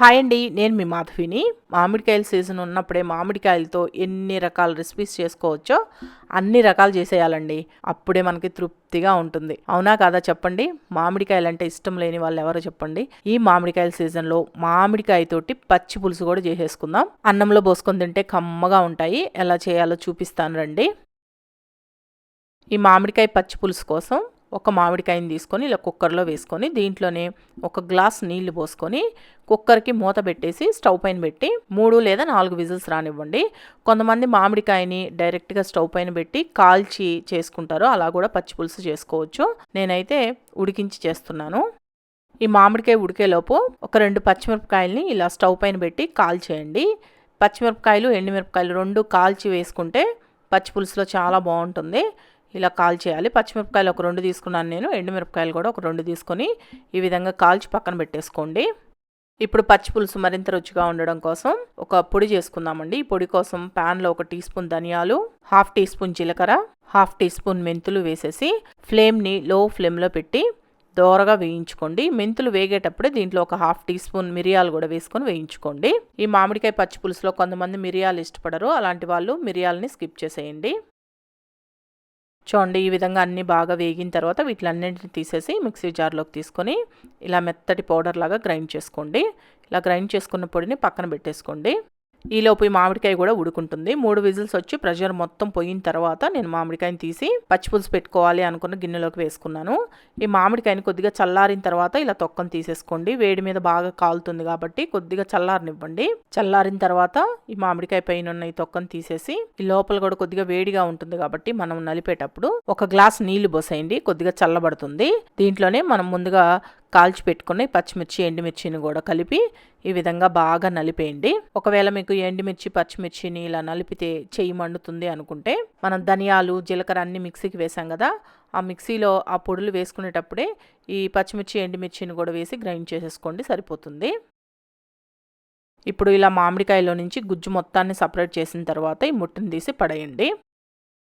Hi అండి నేను మీ మాధవిని. మామిడికాయల season ఉన్నప్పుడే మామిడికాయలతో ఎన్ని రకాల రెసిపీస్ చేసుకోవచ్చో అన్ని రకాలు చేసేయాలండి. అప్పుడే మనకి తృప్తిగా ఉంటుంది. అవునా కాదా చెప్పండి? మామిడికాయలు అంటే ఇష్టం లేని వాళ్ళు ఎవరో చెప్పండి. ఈ మామిడికాయల సీజన్లో మామిడికాయతోటి పచ్చి పులుసు కూడా చేసేసుకుందాం. అన్నంలో పోసుకొని తింటే కమ్మగా ఉంటాయి. ఎలా చేయాలో చూపిస్తాను రండి. ఈ మామిడికాయ పచ్చి పులుసు కోసం ఒక మామిడికాయని తీసుకొని ఇలా కుక్కర్లో వేసుకొని దీంట్లోనే ఒక గ్లాస్ నీళ్ళు పోసుకొని కుక్కర్కి మూత పెట్టేసి స్టవ్ పైన పెట్టి మూడు లేదా నాలుగు విజిల్స్ రానివ్వండి. కొంతమంది మామిడికాయని డైరెక్ట్గా స్టవ్ పైన పెట్టి కాల్చి చేసుకుంటారు అలా కూడా పచ్చి పులుసు చేసుకోవచ్చు. నేనైతే ఉడికించి చేస్తున్నాను. ఈ మామిడికాయ ఉడికేలోపు ఒక రెండు పచ్చిమిరపకాయలని ఇలా స్టవ్ పైన పెట్టి కాల్చేయండి. పచ్చిమిరపకాయలు ఎండుమిరపకాయలు రెండు కాల్చి వేసుకుంటే పచ్చి పులుసులో చాలా బాగుంటుంది. ఇలా కాల్ చేయాలి. పచ్చిమిరపకాయలు ఒక రెండు తీసుకున్నాను నేను. ఎండుమిరపకాయలు కూడా ఒక రెండు తీసుకొని ఈ విధంగా కాల్చి పక్కన పెట్టేసుకోండి. ఇప్పుడు పచ్చి పులుసు మరింత రుచిగా ఉండడం కోసం ఒక పొడి చేసుకుందామండి. ఈ పొడి కోసం ప్యాన్లో ఒక టీ స్పూన్ ధనియాలు హాఫ్ టీ స్పూన్ జీలకర్ర హాఫ్ టీ స్పూన్ మెంతులు వేసేసి ఫ్లేమ్ని లో ఫ్లేమ్లో పెట్టి దోరగా వేయించుకోండి. మెంతులు వేగేటప్పుడే దీంట్లో ఒక హాఫ్ టీ స్పూన్ మిరియాలు కూడా వేసుకొని వేయించుకోండి. ఈ మామిడికాయ పచ్చి పులుసులో కొంతమంది మిరియాలు ఇష్టపడరు. అలాంటి వాళ్ళు మిరియాలని స్కిప్ చేసేయండి. చూడండి ఈ విధంగా అన్నీ బాగా వేగిన తర్వాత వీటిలన్నింటిని తీసేసి మిక్సీ జార్లోకి తీసుకొని ఇలా మెత్తటి పౌడర్ లాగా గ్రైండ్ చేసుకోండి. ఇలా గ్రైండ్ చేసుకున్న పొడిని పక్కన పెట్టేసుకోండి. ఈలోపు ఈ మామిడికాయ కూడా ఉడుకుంటుంది. మూడు విజిల్స్ వచ్చి ప్రెషర్ మొత్తం పోయిన తర్వాత నేను మామిడికాయని తీసి పచ్చిపులుసు పెట్టుకోవాలి అనుకున్న గిన్నెలోకి వేసుకున్నాను. ఈ మామిడికాయని కొద్దిగా చల్లారిన తర్వాత ఇలా తొక్కను తీసేసుకోండి. వేడి మీద బాగా కాలుతుంది కాబట్టి కొద్దిగా చల్లారనివ్వండి. చల్లారిన తర్వాత ఈ మామిడికాయ పైన ఉన్న ఈ తొక్కను తీసేసి ఈ లోపల కూడా కొద్దిగా వేడిగా ఉంటుంది కాబట్టి మనం నలిపేటప్పుడు ఒక గ్లాస్ నీళ్ళు పోసేయండి. కొద్దిగా చల్లబడుతుంది. దీంట్లోనే మనం ముందుగా కాల్చి పెట్టుకుని పచ్చిమిర్చి ఎండుమిర్చిని కూడా కలిపి ఈ విధంగా బాగా నలిపేయండి. ఒకవేళ మీకు ఎండుమిర్చి పచ్చిమిర్చిని ఇలా నలిపితే చెయ్యి మండుతుంది అనుకుంటే మనం ధనియాలు జీలకర్ర అన్ని మిక్సీకి వేసాం కదా ఆ మిక్సీలో ఆ పొడులు వేసుకునేటప్పుడే ఈ పచ్చిమిర్చి ఎండుమిర్చిని కూడా వేసి గ్రైండ్ చేసేసుకోండి సరిపోతుంది. ఇప్పుడు ఇలా మామిడికాయలో నుంచి గుజ్జు మొత్తాన్ని సపరేట్ చేసిన తర్వాత ఈ ముట్టుని తీసి పడేయండి.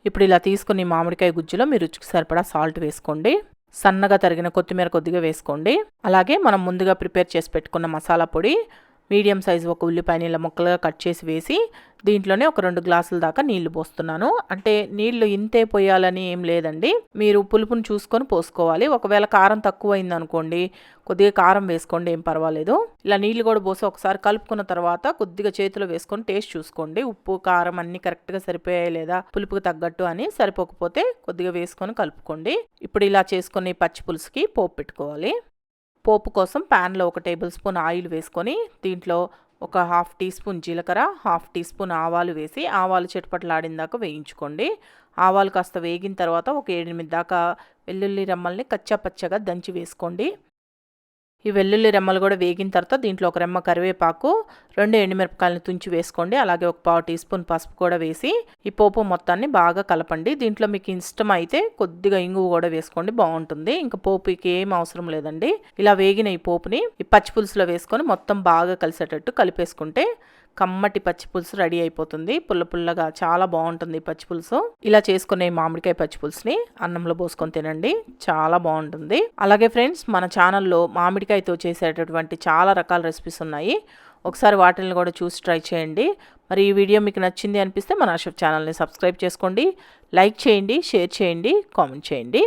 ఇప్పుడు ఇలా తీసుకుని మామిడికాయ గుజ్జులో మీరు రుచికి సరిపడా సాల్ట్ వేసుకోండి. సన్నగా తరిగిన కొత్తిమీర కొద్దిగా వేసుకోండి. అలాగే మనం ముందుగా ప్రిపేర్ చేసి పెట్టుకున్న మసాలా పొడి మీడియం సైజు ఒక ఉల్లిపాయ ఇలా ముక్కలుగా కట్ చేసి వేసి దీంట్లోనే ఒక రెండు గ్లాసుల దాకా నీళ్ళు పోస్తున్నాను. అంటే నీళ్ళు ఇంతే పోయాలని ఏం లేదండి. మీరు పులుపుని చూసుకొని పోసుకోవాలి. ఒకవేళ కారం తక్కువ అయింది అనుకోండి కొద్దిగా కారం వేసుకోండి ఏం పర్వాలేదు. ఇలా నీళ్ళు కూడా పోసి ఒకసారి కలుపుకున్న తర్వాత కొద్దిగా చేతిలో వేసుకొని టేస్ట్ చూసుకోండి. ఉప్పు కారం అన్ని కరెక్ట్గా సరిపోయాయి లేదా పులుపుకి తగ్గట్టు అని సరిపోకపోతే కొద్దిగా వేసుకొని కలుపుకోండి. ఇప్పుడు ఇలా చేసుకుని పచ్చి పులుసుకి పోపు పెట్టుకోవాలి. పోపు కోసం ప్యాన్లో ఒక టేబుల్ స్పూన్ ఆయిల్ వేసుకొని దీంట్లో ఒక హాఫ్ టీ స్పూన్ జీలకర్ర హాఫ్ టీ స్పూన్ ఆవాలు వేసి ఆవాలు చిటపట్లాడిందాక వేయించుకోండి. ఆవాలు కాస్త వేగిన తర్వాత ఒక ఎనిమిది దాకా వెల్లుల్లి రమ్మల్ని కచ్చా పచ్చగా దంచి వేసుకోండి. ఈ వెల్లుల్లి రెమ్మలు కూడా వేగిన తర్వాత దీంట్లో ఒక రెమ్మ కరివేపాకు రెండు ఎండుమిరపకాయలను తుంచి వేసుకోండి. అలాగే ఒక పావు టీ స్పూన్ పసుపు కూడా వేసి ఈ పోపు మొత్తాన్ని బాగా కలపండి. దీంట్లో మీకు ఇష్టం అయితే కొద్దిగా ఇంగువ కూడా వేసుకోండి. బాగుంటుంది. ఇంకా పోపుకి ఏం అవసరం లేదండి. ఇలా వేగిన ఈ పోపుని ఈ పచ్చి పులుసులో వేసుకొని మొత్తం బాగా కలిసేటట్టు కలిపేసుకుంటే కమ్మటి పచ్చి పులుసు రెడీ అయిపోతుంది. పుల్ల పుల్లగా చాలా బాగుంటుంది పచ్చి పులుసు. ఇలా చేసుకునే మామిడికాయ పచ్చి పులుసుని అన్నంలో పోసుకొని తినండి. చాలా బాగుంటుంది. అలాగే ఫ్రెండ్స్ మన ఛానల్లో మామిడికాయతో చేసేటటువంటి చాలా రకాల రెసిపీస్ ఉన్నాయి. ఒకసారి వాటిని కూడా చూసి ట్రై చేయండి. మరి ఈ వీడియో మీకు నచ్చింది అనిపిస్తే మన అషఫ్ ఛానల్ని సబ్స్క్రైబ్ చేసుకోండి. లైక్ చేయండి షేర్ చేయండి కామెంట్ చేయండి.